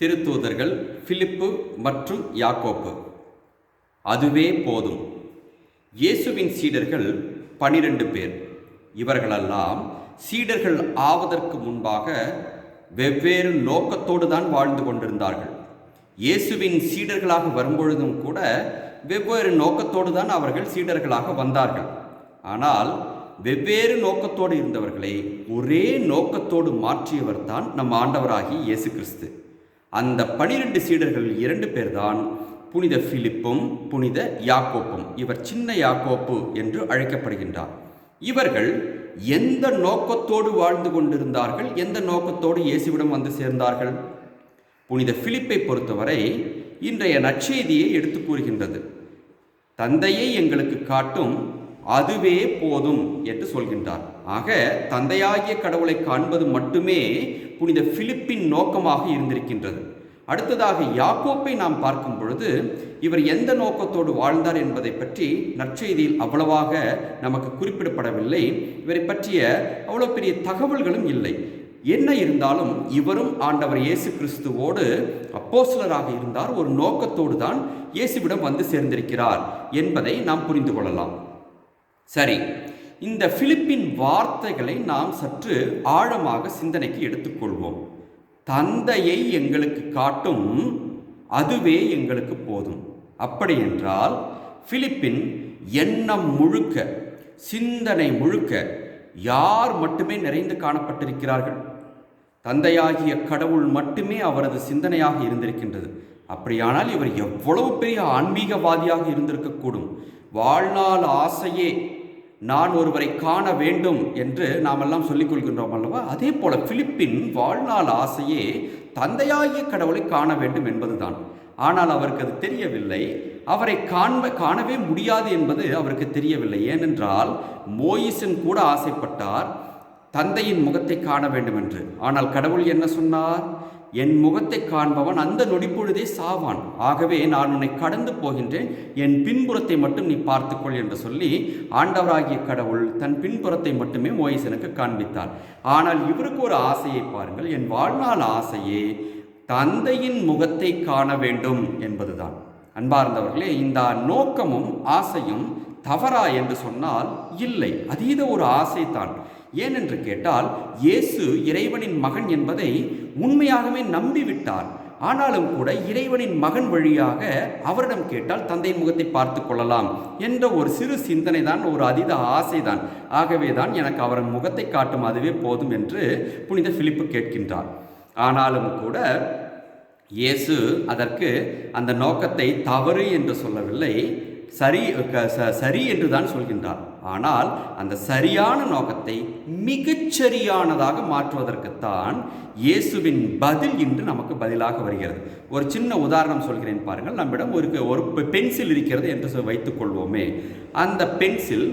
திருத்தூதர்கள் பிலிப்பு மற்றும் யாக்கோப்பு அதுவே போதும். இயேசுவின் சீடர்கள் பனிரெண்டு பேர். இவர்களெல்லாம் சீடர்கள் ஆவதற்கு முன்பாக வெவ்வேறு நோக்கத்தோடு தான் வாழ்ந்து கொண்டிருந்தார்கள். இயேசுவின் சீடர்களாக வரும்பொழுதும் கூட வெவ்வேறு நோக்கத்தோடு தான் அவர்கள் சீடர்களாக வந்தார்கள். ஆனால் வெவ்வேறு நோக்கத்தோடு இருந்தவர்களை ஒரே நோக்கத்தோடு மாற்றியவர் தான் நம் ஆண்டவராகி இயேசு கிறிஸ்து. அந்த பனிரெண்டு சீடர்கள் இரண்டு பேர்தான் புனித பிலிப்பும் புனித யாக்கோப்பும். இவர் சின்ன யாக்கோப்பு என்று அழைக்கப்படுகின்றார். இவர்கள் எந்த நோக்கத்தோடு வாழ்ந்து கொண்டிருந்தார்கள்? எந்த நோக்கத்தோடு இயேசுவிடம் வந்து சேர்ந்தார்கள்? புனித பிலிப்பை பொறுத்தவரை இன்றைய நற்செய்தியை எடுத்து கூறுகின்றது. தந்தையை எங்களுக்கு காட்டும் அதுவே போதும் என்று சொல்கின்றார். ஆக தந்தையாகிய கடவுளை காண்பது மட்டுமே புனித பிலிப்பின் நோக்கமாக இருந்திருக்கின்றது. அடுத்ததாக யாக்கோப்பை நாம் பார்க்கும் பொழுது இவர் எந்த நோக்கத்தோடு வாழ்ந்தார் என்பதை பற்றி நற்செய்தியில் அவ்வளவாக நமக்கு குறிப்பிடப்படவில்லை. இவரை பற்றிய அவ்வளோ பெரிய தகவல்களும் இல்லை. என்ன இருந்தாலும் இவரும் ஆண்டவர் இயேசு கிறிஸ்துவோடு அப்போஸ்லராக இருந்தார். ஒரு நோக்கத்தோடு தான் இயேசுவிடம் வந்து சேர்ந்திருக்கிறார் என்பதை நாம் புரிந்து கொள்ளலாம். சரி இந்த பிலிப்பின் வார்த்தைகளை நாம் சற்று ஆழமாக சிந்தனைக்கு எடுத்துக்கொள்வோம். தந்தையை எங்களுக்கு காட்டும் அதுவே எங்களுக்கு போதும். அப்படி என்றால் பிலிப்பின் எண்ணம் முழுக்க சிந்தனை முழுக்க யார் மட்டுமே நிறைந்து காணப்பட்டிருக்கிறார்கள்? தந்தையாகிய கடவுள் மட்டுமே அவரது சிந்தனையாக இருந்திருக்கின்றது. அப்படியானால் இவர் எவ்வளவு பெரிய ஆன்மீகவாதியாக இருந்திருக்கக்கூடும். வாழ்நாள் ஆசையே நான் ஒருவரை காண வேண்டும் என்று நாமெல்லாம் சொல்லிக் கொள்கின்றோம் அல்லவா? அதே போல பிலிப்பின் வாழ்நாள் ஆசையே தந்தையாகிய கடவுளை காண வேண்டும் என்பதுதான். ஆனால் அவருக்கு அது தெரியவில்லை. அவரை காண்ப காணவே முடியாது என்பது அவருக்கு தெரியவில்லை. ஏனென்றால் மோயிசன் கூட ஆசைப்பட்டார் தந்தையின் முகத்தை காண வேண்டும் என்று ஆனால் கடவுள் என்ன சொன்னார்? என் முகத்தை காண்பவன் அந்த நொடிப்பொழுதே சாவான். ஆகவே நான் உன்னை கடந்து போகின்றேன். என் பின்புறத்தை மட்டும் நீ பார்த்துக்கொள் என்று சொல்லி ஆண்டவராகிய கடவுள் தன் பின்புறத்தை மட்டுமே மோயிசனுக்கு காண்பித்தார். ஆனால் இவருக்கு ஒரு ஆசையை பாருங்கள். என் வாழ்நாள் ஆசையே தந்தையின் முகத்தை காண வேண்டும் என்பதுதான். அன்பார்ந்தவர்களே இந்த நோக்கமும் ஆசையும் தவறா என்று சொன்னால் இல்லை. அதீத ஒரு ஆசைதான். ஏனென்று கேட்டால் இயேசு இறைவனின் மகன் என்பதை உண்மையாகவே நம்பிவிட்டார். ஆனாலும் கூட இறைவனின் மகன் வழியாக அவரிடம் கேட்டால் தந்தையின் முகத்தை பார்த்து கொள்ளலாம் என்ற ஒரு சிறு சிந்தனை தான் ஒரு அதீத ஆசைதான். ஆகவே தான் எனக்கு அவரின் முகத்தை காட்டும் அதுவே போதும் என்று புனித பிலிப்பு கேட்கின்றார். ஆனாலும் கூட இயேசு அதற்கு அந்த நோக்கத்தை தவறு என்று சொல்லவில்லை. சரி சரி என்று தான் சொல்கின்றார். ஆனால் அந்த சரியான நோக்கத்தை மிகச்சரியானதாக மாற்றுவதற்குத்தான் இயேசுவின் பதில் இன்று நமக்கு பதிலாக வருகிறது. ஒரு சின்ன உதாரணம் சொல்கிறேன் பாருங்கள். நம்மிடம் ஒரு ஒரு பென்சில் இருக்கிறது என்று வைத்துக் கொள்வோமே. அந்த பென்சில்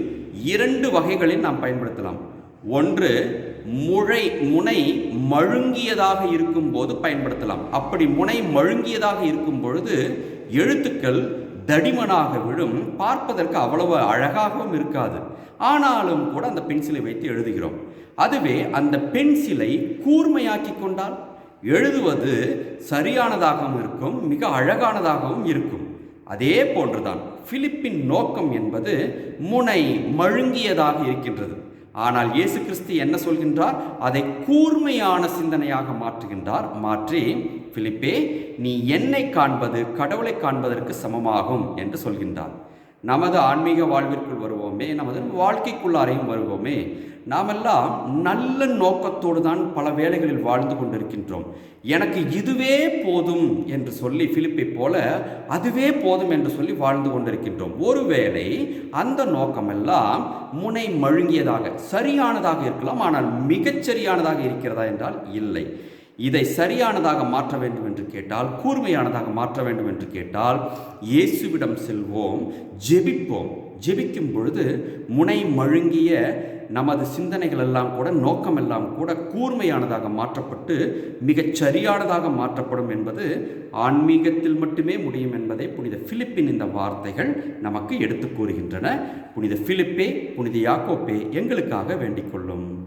இரண்டு வகைகளில் நாம் பயன்படுத்தலாம். ஒன்று முளை முனை மழுங்கியதாக இருக்கும்போது பயன்படுத்தலாம். அப்படி முனை மழுங்கியதாக இருக்கும் பொழுது எழுத்துக்கள் தடிமனாக விழும் பார்ப்பதற்கு அவ்வளவு அழகாகவும் இருக்காது. ஆனாலும் கூட அந்த பென்சிலை வைத்து எழுதுகிறோம். அதுவே அந்த பென்சிலை கூர்மையாக்கி கொண்டால் எழுதுவது சரியானதாகவும் இருக்கும் மிக அழகானதாகவும் இருக்கும். அதே போன்றுதான் பிலிப்பின் நோக்கம் என்பது முனை மழுங்கியதாக இருக்கின்றது. ஆனால் இயேசு கிறிஸ்து என்ன சொல்கின்றார்? அதை கூர்மையான சிந்தனையாக மாற்றுகின்றார். மாற்றி பிலிப்பே நீ என்னை காண்பது கடவுளை காண்பதற்கு சமமாகும் என்று சொல்கின்றார். நமது ஆன்மீக வாழ்விற்குள் வருவோமே நமது வாழ்க்கைக்குள்ளாரையும் வருவோமே. நாமெல்லாம் நல்ல நோக்கத்தோடு தான் பல வேளைகளில் வாழ்ந்து கொண்டிருக்கின்றோம். எனக்கு இதுவே போதும் என்று சொல்லி பிலிப்பை போல அதுவே போதும் என்று சொல்லி வாழ்ந்து கொண்டிருக்கின்றோம். ஒருவேளை அந்த நோக்கமெல்லாம் முனை மழுங்கியதாக சரியானதாக இருக்கலாம் ஆனால் மிகச்சரியானதாக இருக்கிறதா என்றால் இல்லை. இதை சரியானதாக மாற்ற வேண்டும் என்று கேட்டால் கூர்மையானதாக மாற்ற வேண்டும் என்று கேட்டால் இயேசுவிடம் செல்வோம் ஜெபிப்போம். ஜெபிக்கும் பொழுது முனை மழுங்கிய நமது சிந்தனைகள் எல்லாம் கூட நோக்கம் எல்லாம் கூட கூர்மையானதாக மாற்றப்பட்டு மிகச் சரியானதாக மாற்றப்படும் என்பது ஆன்மீகத்தில் மட்டுமே முடியும் என்பதை புனித பிலிப்பின் இந்த வார்த்தைகள் நமக்கு எடுத்து கூறுகின்றன. புனித பிலிப்பே புனித யாக்கோப்பே எங்களுக்காக வேண்டிக் கொள்ளும்.